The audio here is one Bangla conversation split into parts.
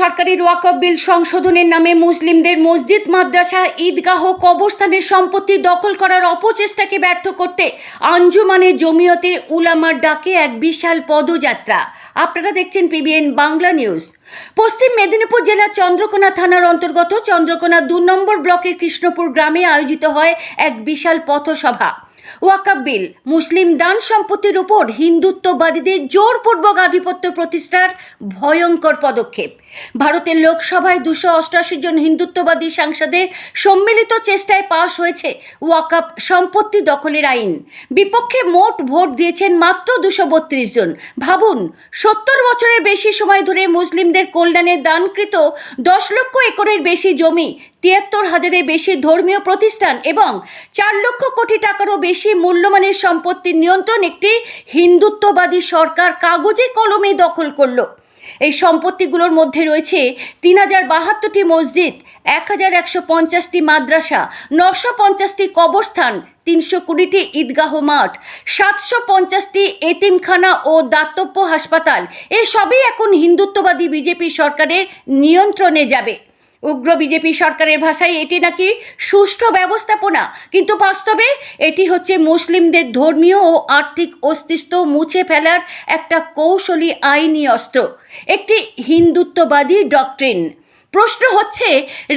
কেন্দ্র সরকারের ওয়াকফ বিল সংশোধনের নামে মুসলিমদের মসজিদ, মাদ্রাসা, ঈদগাহ কবরস্থানের সম্পত্তি দখল করার অপচেষ্টাকে ব্যর্থ করতে আঞ্জুমানের জমিয়তে উলামার ডাকে এক বিশাল পদযাত্রা। আপনারা দেখছেন পিবিএন বাংলা নিউজ। পশ্চিম মেদিনীপুর জেলার চন্দ্রকোনা থানার অন্তর্গত চন্দ্রকোনা দু নম্বর ব্লকের কৃষ্ণপুর গ্রামে আয়োজিত হয় এক বিশাল পথসভা। ওয়াকাব বিল মুসলিম দান সম্পত্তির উপর হিন্দুত্ববাদীদের জোরপূর্বক আধিপত্য প্রতিষ্ঠার ভয়ঙ্কর পদক্ষেপ। ভারতের লোকসভায় দুশো অষ্টআশি জন হিন্দুত্ববাদী সাংসদের সম্মিলিত চেষ্টায় পাশ হয়েছে ওয়াকাব সম্পত্তি দখলের আইন। বিপক্ষে মোট ভোট দিয়েছেন মাত্র দুশো বত্রিশ জন। ভাবুন, সত্তর বছরের বেশি সময় ধরে মুসলিমদের কল্যাণে দানকৃত দশ লক্ষ একরের বেশি জমি তিয়াত্তর হাজারের বেশি ধর্মীয় প্রতিষ্ঠান এবং চার লক্ষ কোটি টাকারও বেশি মূল্যমানের সম্পত্তির নিয়ন্ত্রণ একটি হিন্দুত্ববাদী সরকার কাগজে কলমে দখল করল। এই সম্পত্তিগুলোর মধ্যে রয়েছে তিন হাজার বাহাত্তরটি মসজিদ, এক হাজার একশো পঞ্চাশটি মাদ্রাসা, নশো পঞ্চাশটি কবরস্থান, তিনশো কুড়িটি ঈদগাহ মাঠ, সাতশো পঞ্চাশটি এতিমখানা ও দাতব্য হাসপাতাল। এসবই এখন হিন্দুত্ববাদী বিজেপি সরকারের নিয়ন্ত্রণে যাবে। উগ্র বিজেপি সরকারের ভাষায় এটি নাকি সুষ্ঠু ব্যবস্থাপনা? কিন্তু বাস্তবে এটি হচ্ছে মুসলিমদের ধর্মীয় ও আর্থিক অস্তিত্ব মুছে ফেলার একটা কৌশলী আইনি অস্ত্র, একটি হিন্দুত্ববাদী ডক্ট্রিন। প্রশ্ন হচ্ছে,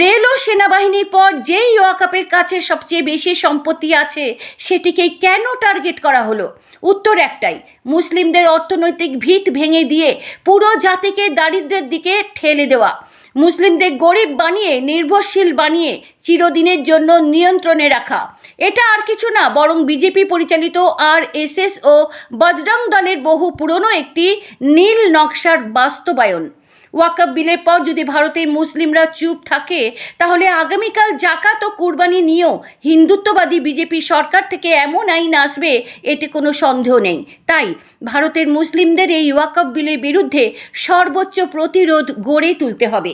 রেল ও সেনাবাহিনীর পর যেই ওয়াকাপের কাছে সবচেয়ে বেশি সম্পত্তি আছে, সেটিকে কেন টার্গেট করা হলো? উত্তর একটাই, মুসলিমদের অর্থনৈতিক ভিত ভেঙে দিয়ে পুরো জাতিকে দারিদ্র্যের দিকে ঠেলে দেওয়া। মুসলিমদের গরিব বানিয়ে, নির্ভরশীল বানিয়ে চিরদিনের জন্য নিয়ন্ত্রণে রাখা। এটা আর কিছু না, বরং বিজেপি পরিচালিত আর এস ও বজরং দলের বহু পুরনো একটি নীল নকশার বাস্তবায়ন। ওয়াকফ বিলের পর যদি ভারতের মুসলিমরা চুপ থাকে, তাহলে আগামীকাল জাকাত ও কুরবানি নিয়েও হিন্দুত্ববাদী বিজেপি সরকার থেকে এমন আইন আসবে, এতে কোনো সন্দেহ নেই। তাই ভারতের মুসলিমদের এই ওয়াকফ বিলের বিরুদ্ধে সর্বোচ্চ প্রতিরোধ গড়ে তুলতে হবে।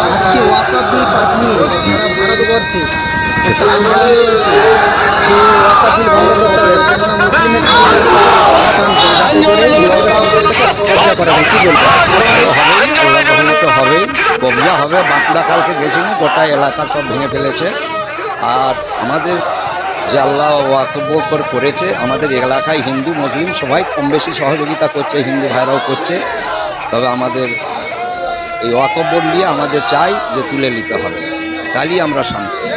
আজকে বিল পাস নিয়ে ভারতবর্ষে। করতে হবে কবজা হবে বাঁকুড়া কালকে গেছিলাম গোটা এলাকা সব ভেঙে ফেলেছে। আর আমাদের যে আল্লাহ ওয়াকব করে করেছে, আমাদের এলাকায় হিন্দু মুসলিম সবাই কম বেশি সহযোগিতা করছে, হিন্দু ভাইরাও করছে। তবে আমাদের এই ওয়াকব নিয়ে আমাদের চাই যে তুলে নিতে হবে। তাহলেই আমরা শান্তি।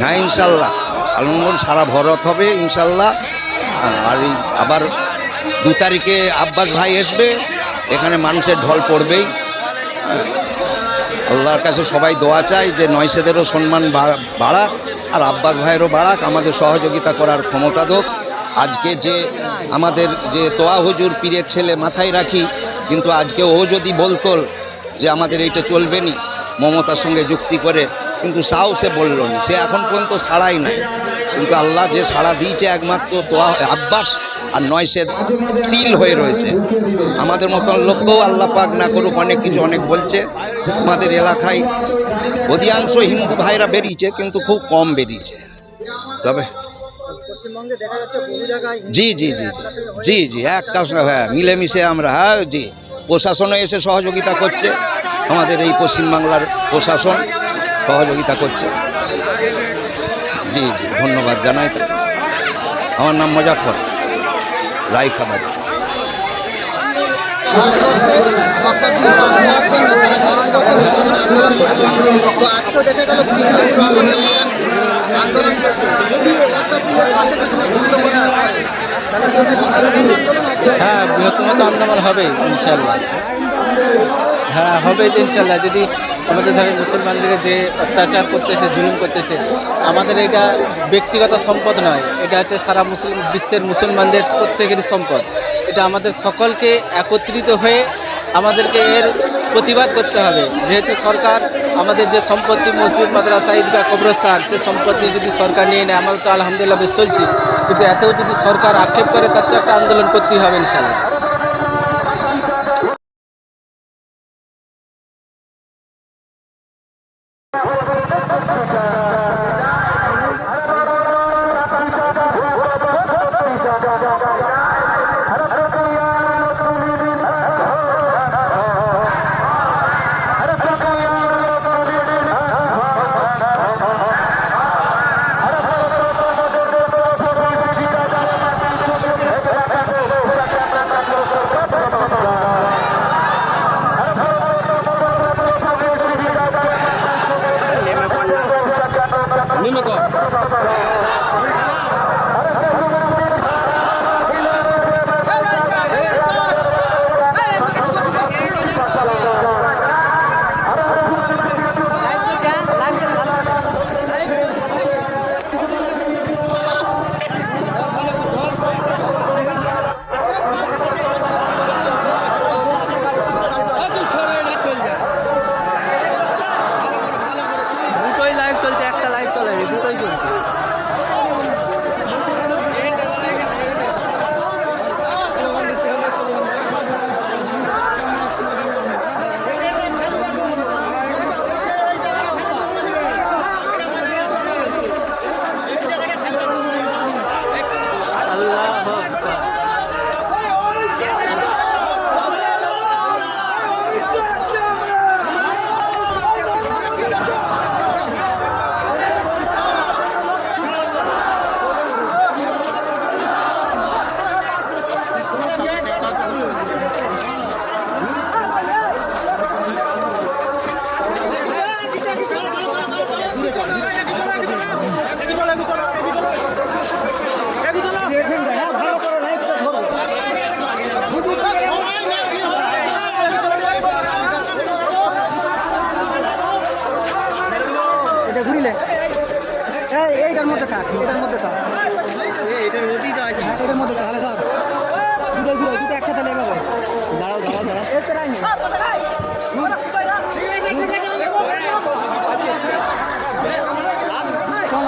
হ্যাঁ ইনশাল্লাহ। আলমগন সারা ভরত হবে, ইনশাল্লাহ। আর আবার দু তারিখে আব্বাস ভাই আসবে, এখানে মানুষের ঢল পড়বেই। আল্লাহর কাছে সবাই দোয়া চাই যে নয়সেদেরও সম্মান বাড়াক, আর আব্বাস ভাইয়েরও বাড়াক, আমাদের সহযোগিতা করার ক্ষমতা দোক। আজকে যে আমাদের যে তোয়া হুজুর পীরের ছেলে মাথায় রাখি, কিন্তু আজকে ও যদি বলতো যে আমাদের এইটা চলবে নি, মমতার সঙ্গে যুক্তি করে কিন্তু সাও সে বলল না। সে এখন পর্যন্ত সাড়াই নাই। কিন্তু আল্লাহ যে সাড়া দিয়েছে একমাত্র তোয়া আব্বাস আর নয় সে স্টিল হয়ে রয়েছে। আমাদের মতন লোককেও আল্লাহ পাক না করুক অনেক কিছু অনেক বলছে। আমাদের এলাকায় অধিকাংশ হিন্দু ভাইরা বেরিয়েছে কিন্তু খুব কম বেরিয়েছে। তবে জি জি জি জি জি একটা হ্যাঁ মিলেমিশে আমরা হ্যাঁ জি প্রশাসনও এসে সহযোগিতা করছে। আমাদের এই পশ্চিমবাংলার প্রশাসন সহযোগিতা করছে। জি জি, ধন্যবাদ জানাই তো আমার নাম মজাফর রায় হ্যাঁ বৃহত্তম তো আন্দোলন হবে ইনশাল্লাহ। হ্যাঁ হবে ইনশাল্লাহ। যদি আমাদের ধরেন মুসলমানদের যে অত্যাচার করতেছে, জুলুম করতেছে, আমাদের এটা ব্যক্তিগত সম্পদ নয়। এটা হচ্ছে সারা মুসলিম, বিশ্বের মুসলমানদের প্রত্যেকেরই সম্পদ। এটা আমাদের সকলকে একত্রিত হয়ে আমাদেরকে এর প্রতিবাদ করতে হবে। যেহেতু সরকার আমাদের যে সম্পত্তি, মসজিদ, মাদ্রাসা, ঈদগাহ, কবরস্থান, সে সম্পত্তি যদি সরকার নিয়ে নেয় আমাদের তো আলহামদুলিল্লাহ বেশ চলছি। কিন্তু এতেও যদি সরকার আক্ষেপ করে, তার তো একটা আন্দোলন করতেই হবে ইনশাল্লাহ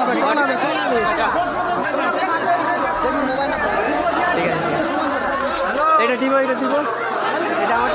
হবে কন হবে কন হবে। ঠিক আছে এটা দিব। এটা দিব। এটা আমার